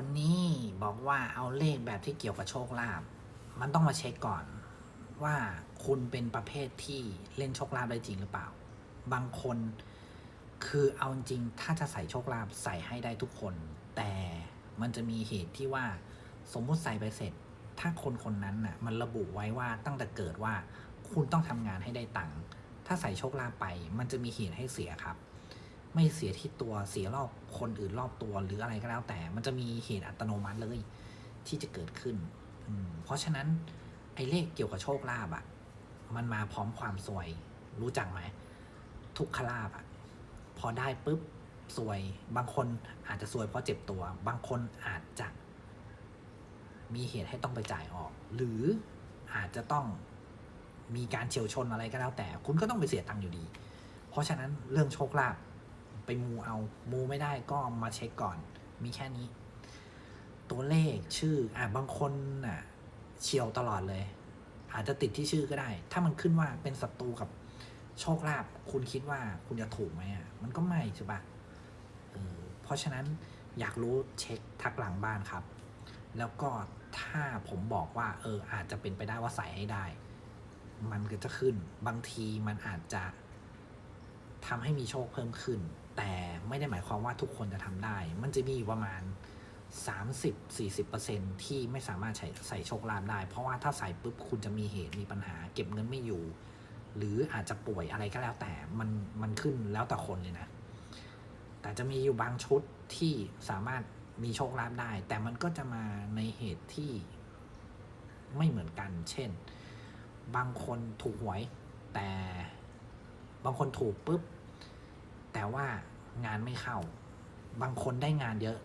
คนนี้บอกว่าเอาเลขแบบที่เกี่ยวกับโชคลาภมันต้องมาเช็คก่อนว่าคุณเป็นประเภทที่เล่นโชคลาภได้จริงหรือเปล่า บางคนคือเอาจริงถ้าจะใส่โชคลาภใส่ให้ได้ทุกคน แต่มันจะมีเหตุที่ว่าสมมุติใส่ไปเสร็จ ถ้าคนคนนั้นน่ะมันระบุไว้ว่าตั้งแต่เกิดว่าคุณต้องทำงานให้ได้ตังค์ถ้าใส่โชคลาภไป มันจะมีเหตุให้เสียครับ ไม่เสียที่ตัวเสียรอบคนอื่นรอบตัวหรืออะไรก็แล้วแต่ มันจะมีเหตุอัตโนมัติเลย ที่จะเกิดขึ้น เพราะฉะนั้นไอ้เลขเกี่ยวกับโชคลาภอะมันมาพร้อมความสวย รู้จักไหมทุกขลาภอะพอได้ปุ๊บสวย บางคนอาจจะสวยเพราะเจ็บตัว บางคนอาจจะ มีเหตุให้ต้องไปจ่ายออก หรืออาจจะต้องมีการเฉียวชนอะไรก็แล้วแต่ คุณก็ต้องไปเสียตังค์อยู่ดี เพราะฉะนั้นเรื่องโชคลาภ ไปมูเอา มูไม่ได้ก็มาเช็คก่อน มีแค่นี้ ตัวเลขชื่ออะบางคนน่ะเฉียวตลอดเลย อาจจะติดที่ชื่อก็ได้ ถ้ามันขึ้นว่าเป็นศัตรูกับโชคลาภคุณคิดว่าคุณจะถูกไหมอะมันก็ไม่ใช่ปะเออเพราะฉะนั้นอยากรู้เช็คทักหลังบ้านครับ แล้วก็ถ้าผมบอกว่า เอออาจจะเป็นไปได้ว่าใส่ให้ได้ มันก็จะขึ้นบางทีมันอาจจะ ทำให้มีโชคเพิ่มขึ้น แต่ไม่ได้หมายความว่าทุกคนจะทำได้ มันจะมีอยู่ประมาณ 30-40%ที่ไม่สามารถใส่ใส่โชคลาภได้ เพราะว่าถ้าใส่ปุ๊บคุณจะมีเหตุมีปัญหา เก็บเงินไม่อยู่ หรืออาจจะป่วยอะไรก็แล้วแต่มันมันขึ้นแล้วแต่คนเลยนะ แต่จะมีอยู่บางชุดที่สามารถมีโชคลาภได้ แต่มันก็จะมาในเหตุที่ไม่เหมือนกัน เช่น บางคนถูกหวยแต่ บางคนถูกปุ๊บ แต่ว่างานไม่เข้า บางคนได้งานเยอะ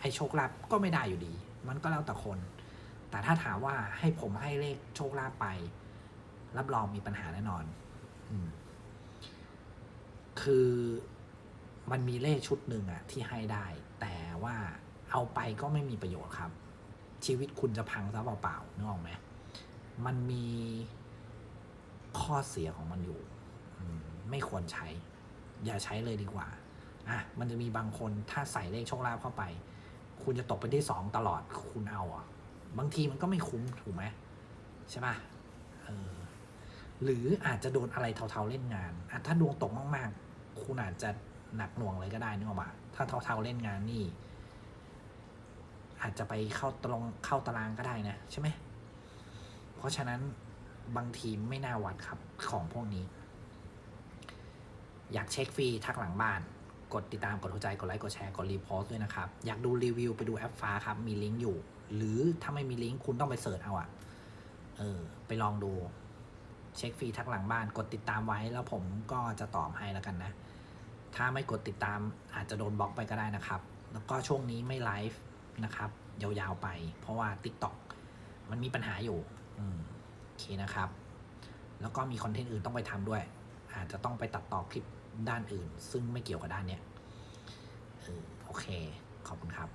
ไอ้โชคลาภก็ไม่ได้อยู่ดี มันก็แล้วแต่คน แต่ถ้าถามว่าให้ผมให้เลขโชคลาภไป รับรองมีปัญหาแน่นอนอคือมันมีเลขชุดหนึ่งอะที่ให้ได้ แต่ว่าเอาไปก็ไม่มีประโยชน์ครับ ชีวิตคุณจะพังซะเปล่าๆนึกออกไหมมันมีข้อเสียของมันอยู่ ไม่ควรใช้ อย่าใช้เลยดีกว่าอะมันจะมีบางคนถ้าใส่เลขโชคลาภเข้าไป คุณจะตกเป็นที่สองตลอดคุณเอาอะบางทีมันก็ไม่คุ้มถูกไหมใช่ปะเออหรืออาจจะโดนอะไรเทาๆเล่นงานอะถ้าดวงตกมากๆ คุณอาจจะหนักหน่วงเลยก็ได้นึกออกปะถ้าเทาๆเล่นงานนี่ อาจจะไปเข้าตรงเข้าตารางก็ได้นะ ใช่ไหมเพราะฉะนั้นบางทีไม่น่าวัดครับของพวกนี้ อยากเช็คฟรีทักหลังบ้าน กดติดตามกดหัวใจกดไลค์กดแชร์กดรีโพสต์ด้วยนะครับ อยากดูรีวิวไปดูแอปฟ้าครับ มีลิงก์อยู่ หรือถ้าไม่มีลิงก์คุณต้องไปเสิร์ชเอาอะเออ ไปลองดู เช็คฟรีทักหลังบ้าน กดติดตามไว้แล้วผมก็จะตอบให้แล้วกันนะ ถ้าไม่กดติดตามอาจจะโดนบล็อกไปก็ได้นะครับ แล้วก็ช่วงนี้ไม่ไลฟ์นะครับ ยาวๆไป เพราะว่า TikTok มันมีปัญหาอยู่ อืมโอเคนะครับ แล้วก็มีคอนเทนต์อื่นต้องไปทำด้วย อาจจะต้องไปตัดต่อคลิปด้านอื่น ซึ่งไม่เกี่ยวกับด้านเนี้ยออโอเค ขอบคุณครับ